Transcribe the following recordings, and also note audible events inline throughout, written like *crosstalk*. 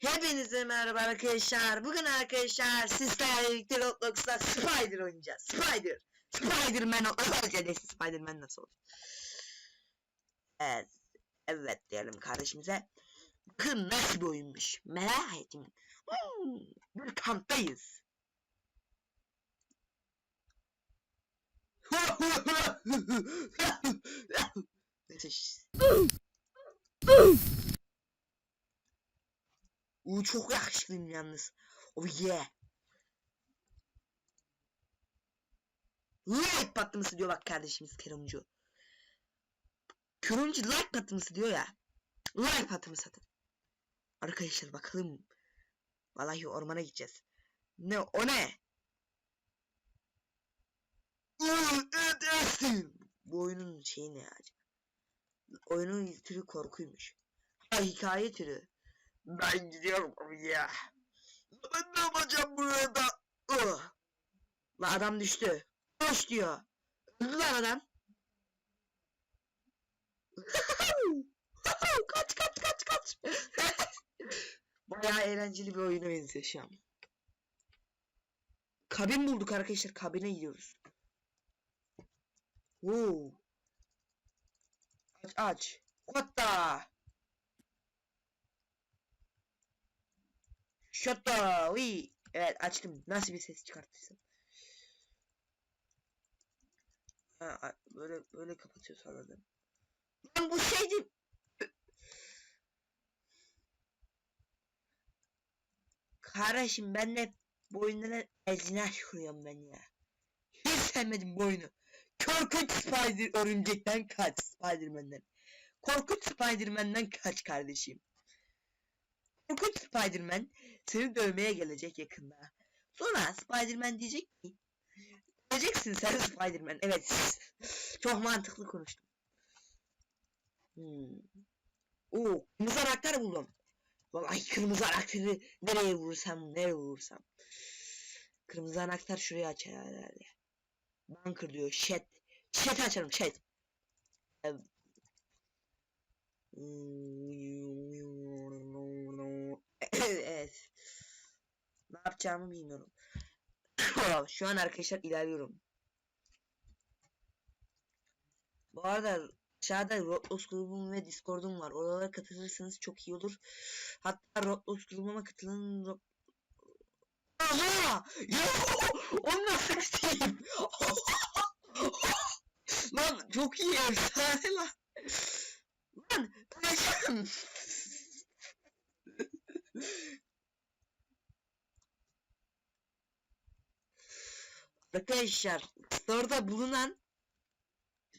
Hepinize merhaba arkadaşlar. Bugün arkadaşlar sizlerle birlikte Roblox'ta Spider oynayacağız. Spider. Spider-Man oynayacağız. Spider-Man nasıl olur? Evet. Evet diyelim kardeşimize. Bakın nasıl bir oyunmuş. Merak ettim. Hmm, bir kamptayız. *laughs* Neyse. Uuu çok yakışıklıyım yalnız. Oh yeah. Like patlaması diyor bak kardeşimiz Keremcu. Keremcu like patlaması diyor ya. Like patlaması atın. Arkadaşlar bakalım. Vallahi ormana gideceğiz. Ne o ne? Bu oyunun şeyi ne acaba? Oyunun türü korkuymuş. Ha hikaye türü. Ben gidiyorum ya. Ben ne yapacağım burada? La adam düştü. Koş diyor. Öldü lan adam. *laughs* kaç kaç kaç kaç. *laughs* Bayağı eğlenceli bir oyuna benziyor şu an. Kabin bulduk arkadaşlar. Kabine gidiyoruz. Wow. Aç aç. What the? We. Evet açtım. Nasıl bir ses çıkartırsın? Ha, böyle böyle kapatıyor sanırım. Lan bu şeydi. Kardeşim ben de bu oyunlara ezine kuruyorum ben ya. Hiç sevmedim bu oyunu. Korkunç Spider örümcekten kaç Spiderman'den. Korkunç Spiderman'den kaç kardeşim. Korkunç Spiderman seni dövmeye gelecek yakında. Sonra Spiderman diyecek ki Diyeceksin sen Spiderman. Evet. Çok mantıklı konuştum. Hmm. Oo, kırmızı anahtar buldum. Vallahi kırmızı anahtarı nereye vurursam, nereye vurursam. Kırmızı anahtar şuraya açar herhalde. Bunker diyor. Chat. Chat açarım chat. Evet. evet. Ne yapacağımı bilmiyorum. Şu an arkadaşlar ilerliyorum. Bu arada aşağıda Roblox grubum ve Discord'um var. Oralara katılırsanız çok iyi olur. Hatta Roblox grubuma katılın. Ro- Aha! Ya! Onu nasıl isteyeyim? lan çok iyi efsane lan. Lan taşım. Arkadaşlar store'da bulunan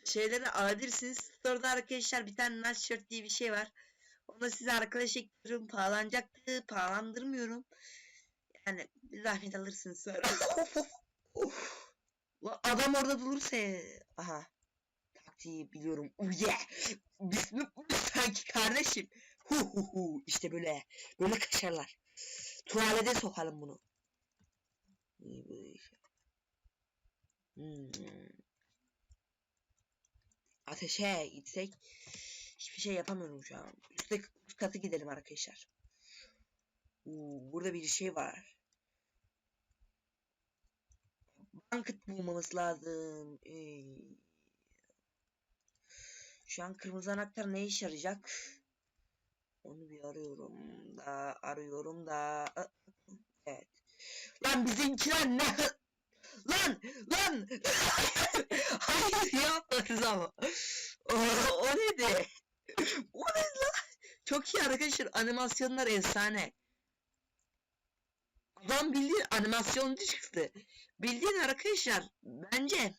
şeyleri alabilirsiniz. Store'da arkadaşlar bir tane nice shirt diye bir şey var. Onu size arkadaş ekliyorum. Pahalanacaktı. Pahalandırmıyorum. Yani bir zahmet alırsınız sonra. Adam orada durursa aha taktiği biliyorum. Oh yeah. Bismillah sanki kardeşim. Hu hu hu işte böyle böyle kaşarlar. Tuvalete sokalım bunu. İyi iş. Hmm. Ateşe gitsek hiçbir şey yapamıyorum şu an. Üste üst katı gidelim arkadaşlar. Oo, burada bir şey var. Bucket bulmamız lazım. Ee, şu an kırmızı anahtar ne işe yarayacak? Onu bir arıyorum da arıyorum da. Evet. Lan bizimkiler ne? Lan! Hayır yapmadınız ama. O, o neydi? O ne lan? Çok iyi arkadaşlar. Animasyonlar efsane. Adam bildiğin animasyoncu çıktı. Bildiğin arkadaşlar bence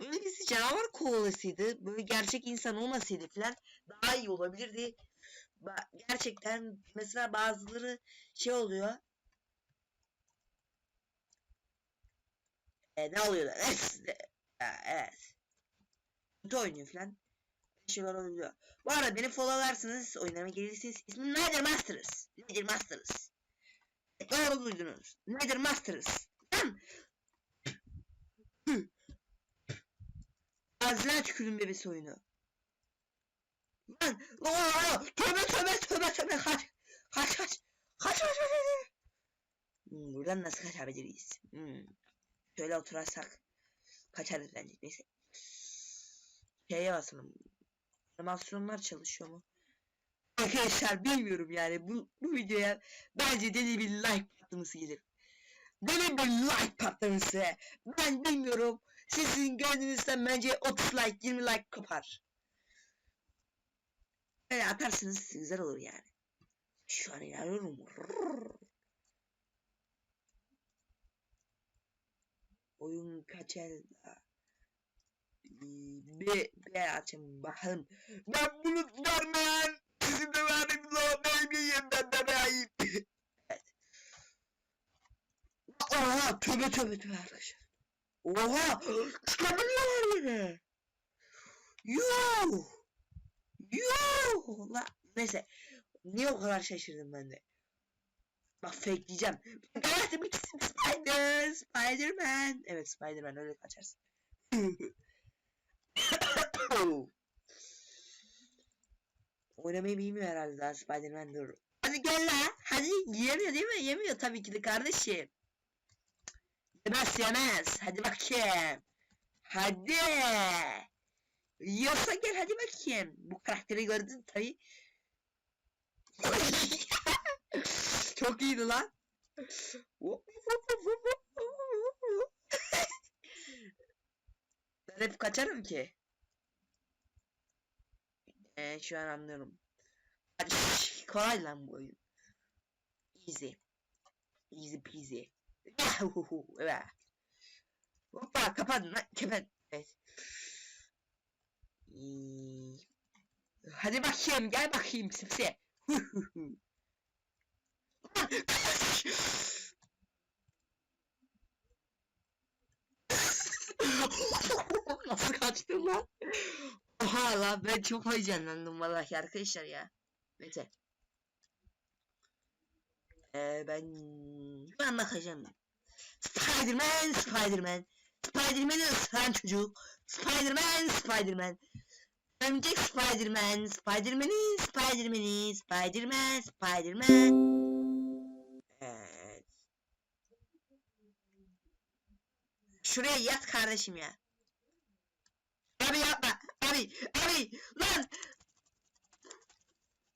böyle birisi canavar kovalasıydı. Böyle gerçek insan olmasaydı falan daha iyi olabilirdi. Gerçekten mesela bazıları şey oluyor. E, ne oluyor lan? *laughs* Evet. Kötü oynuyor falan. Şeyler oluyor. Bu arada beni followlarsınız, oyunlarıma gelirsiniz. İsmim Nether Masters. Nether Masters. Doğru duydunuz. Nether Masters. Hı. Ağzına tükürdüm bebesi oyunu. Lan lan tövbe tövbe tövbe tövbe kaç. Kaç kaç. Kaç kaç kaç. kaç. Hmm, buradan nasıl kaçabiliriz? Hmm. Şöyle oturarsak kaçarız bence. Neyse. Şeye basalım. Animasyonlar çalışıyor mu? Arkadaşlar bilmiyorum yani bu, bu videoya bence deli bir like patlaması gelir. Deli bir like patlaması. Ben bilmiyorum. Sizin gördüğünüzden bence 30 like 20 like kopar. Böyle atarsınız güzel olur yani. Şu an inanıyorum. Oyun kaç elde? Bir, bir açın bakalım. Ben bunu görmeyen sizin de verdim lo benim ben de. Evet. Oha tövbe tövbe tövbe arkadaşlar. Oha çıkabiliyorlar yine. Yuh. Yuh. La. Neyse. Niye o kadar şaşırdım ben de. Bak fakeleyeceğim. Evet Spider. Spiderman. Evet Spiderman öyle kaçarsın. *coughs* Oynamayı bilmiyor herhalde daha Spiderman dur. Hadi gel la. Hadi yemiyor değil mi? Yemiyor tabii ki de kardeşim. Yemez yemez. Hadi bakayım. Hadi. Yiyorsa gel hadi bakayım. Bu karakteri gördün tabii. *laughs* Çok iyiydi lan. ben hep kaçarım ki. Ee, şu an anlıyorum. Kolay lan bu oyun. Easy. Easy peasy. *laughs* Evet. Hoppa kapadın lan kapat. Evet. İyi. Hadi bakayım gel bakayım sipsi. *laughs* Nasıl kaçtın lan? Oha lan ben çok heyecanlandım vallahi arkadaşlar ya. Neyse. Ee, ben ben bakacağım. Spiderman, Spiderman. Spiderman'i ısıran çocuk. Spiderman, Spiderman. Örümcek Spiderman, Spiderman'i, Spiderman'i, Spiderman, Spiderman. Şuraya yat kardeşim ya. Abi yapma. Abi, abi, lan.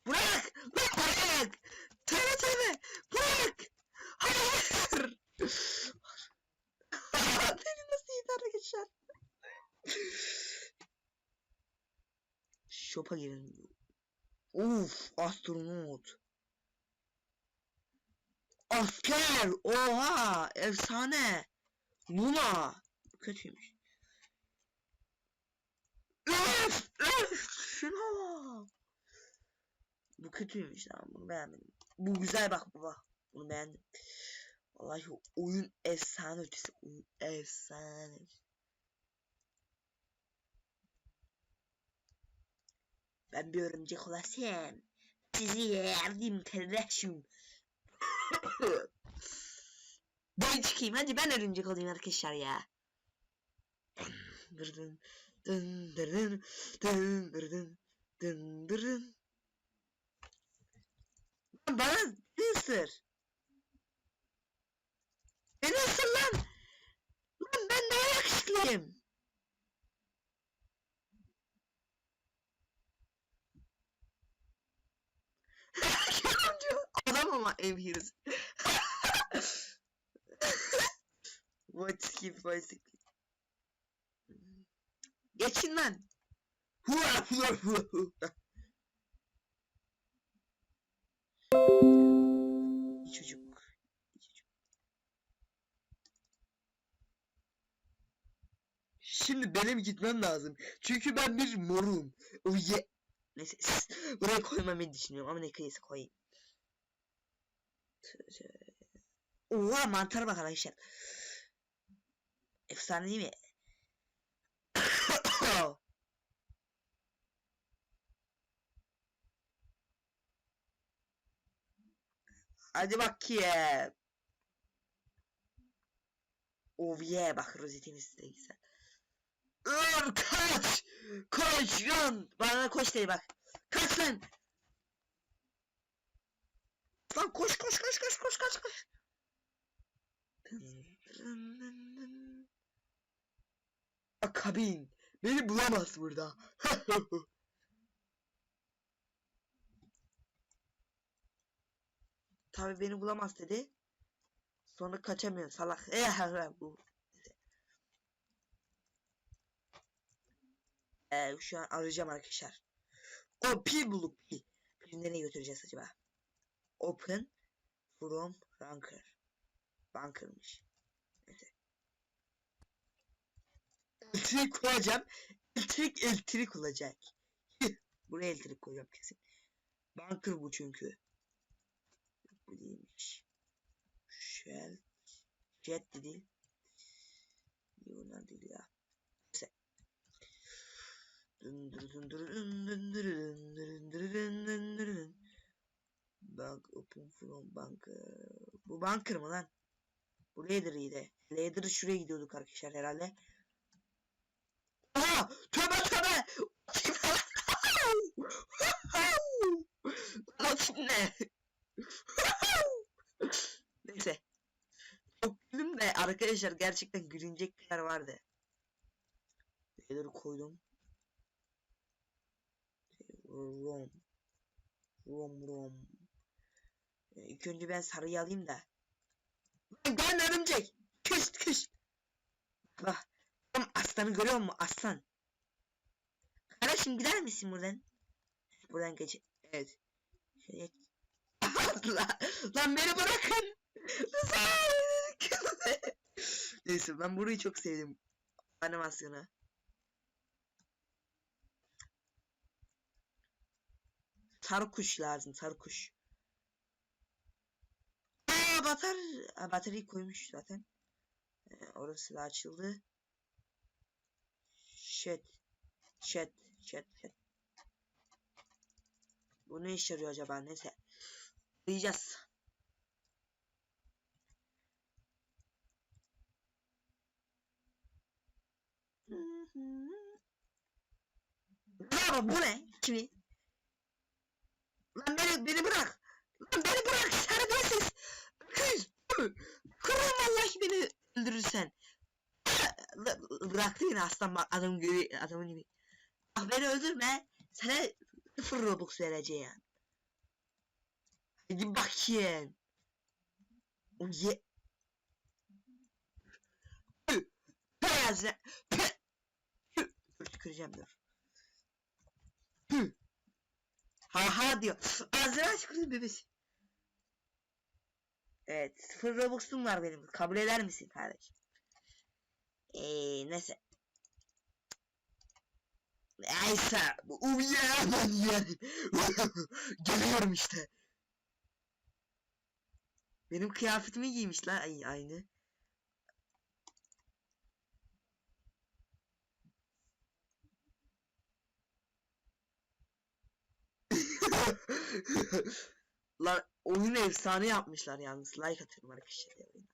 Bırak, lan bırak. Tövbe tövbe, bırak. Hayır. Beni nasıl yedi arkadaşlar? Shop'a girelim. Uf, astronot. Asker, oha, efsane. Luna. Kötüymüş. Öf, öf, şuna bak. Bu kötüymüş lan, bunu beğenmedim. Bu güzel bak bu bak, bunu beğendim. Vallahi oyun efsane ötesi, oyun efsane. Ben bir örümcek olasım. Sizi yerdim kardeşim. *laughs* ben çıkayım hadi ben örümcek olayım arkadaşlar ya. Dırdın dın dırdın dın dırdın dın dırdın. Bana bir ısır. Beni ısır lan. Lan ben daha yakışıklıyım. *laughs* Adam ama heroes. *laughs* What skip bicycle. Geçin lan. Çocuk. Şimdi benim gitmem lazım. Çünkü ben bir morum. Oh yeah. Neyse buraya koymamı düşünüyorum ama ne kıyısı koyayım. Oha mantar bak arkadaşlar. Efsane değil mi? *coughs* Hadi bakayım. Oh yeah bak rozetimiz de güzel. Ür kaç! Koş run! Bana koş dedi bak. Kaç Aslan. Lan koş koş koş koş koş koş koş. Dın dın dın dın. Kabin. Beni bulamaz burada. *laughs* Tabi beni bulamaz dedi. Sonra kaçamıyor salak. Bu. Ee, şu an arayacağım arkadaşlar. O pi bulup pi. Pi nereye götüreceğiz acaba? Open from bunker. Bunker'mış. Neyse. Elektrik koyacağım. Elektrik elektrik olacak. *laughs* Buraya elektrik koyacağım kesin. Bunker bu çünkü. Bu değilmiş. Shell. Jet de değil. Bunlar değil ya. Bank open from bunker. Bu bunker mı lan? Bu Ladder iyiydi. Ladder'ı şuraya gidiyorduk arkadaşlar herhalde. Aha! Tövbe tövbe! Nasıl ne? Neyse. Çok güldüm de arkadaşlar gerçekten gülünecek bir yer vardı. Ladder'ı koydum. Rom. Rom rom. Ee, İlk önce ben sarıyı alayım da. Ben örümcek. Kış kış. Bak. Tam aslanı görüyor musun aslan? Kardeşim gider misin buradan? Buradan geç. Evet. Şöyle. *laughs* lan, lan beni bırakın. Neyse ben burayı çok sevdim. Animasyonu. Sarı kuş lazım sarı kuş. Aa batar Aa, bataryayı koymuş zaten. Ee, orası da açıldı. Shit. Shit. Shit. Shit. Bu ne işe yarıyor acaba? Neyse. Diyeceğiz. Bravo bu ne? Kimi? Lan beni, beni bırak. Lan beni bırak. Serbestsiz. Kız. Kırım vallahi beni öldürürsen. Bıraktı yine aslan bak adam gibi adamın gibi. Bak beni öldürme. Sana sıfır robux vereceğim. Hadi bakayım. Ye. Beyaz tüküreceğim dur. Ha ha diyor. Aç kız bebesi. Evet. Sıfır Robux'um var benim. Kabul eder misin kardeşim? Eee neyse. Neyse. Uyuyamam yani. *laughs* Geliyorum işte. Benim kıyafetimi giymiş la ay aynı. Lan oyunu efsane yapmışlar yalnız. Like atıyorum arkadaşlar ya oyuna.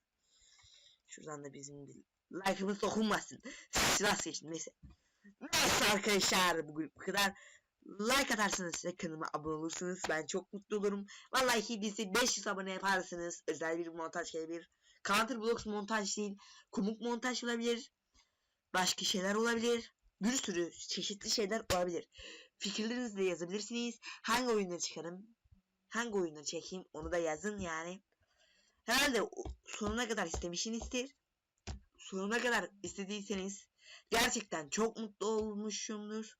Şuradan da bizim like'ımız dokunmasın. Silah seçtim neyse. Neyse arkadaşlar bugün bu kadar. Like atarsanız ve kanalıma abone olursunuz. Ben çok mutlu olurum. Vallahi bizi 500 abone yaparsınız. Özel bir montaj gelebilir. Counter Blocks montaj değil. Komuk montaj olabilir. Başka şeyler olabilir. Bir sürü çeşitli şeyler olabilir. Fikirlerinizi de yazabilirsiniz. Hangi oyunları çıkarım? Hangi oyunları çekeyim? Onu da yazın yani. Herhalde sonuna kadar istemişsinizdir. Sonuna kadar istediyseniz gerçekten çok mutlu olmuşumdur.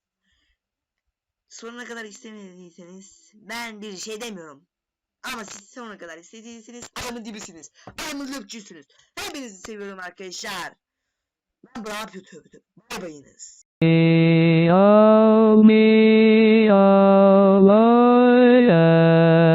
Sonuna kadar istemediyseniz ben bir şey demiyorum. Ama siz sonuna kadar istediyseniz adamın dibisiniz. Adamın löpçüsünüz. Hepinizi seviyorum arkadaşlar. Ben yapıyor tövbe tövbe. Bay bayınız. Me, oh, me, oh, Lord. yeah.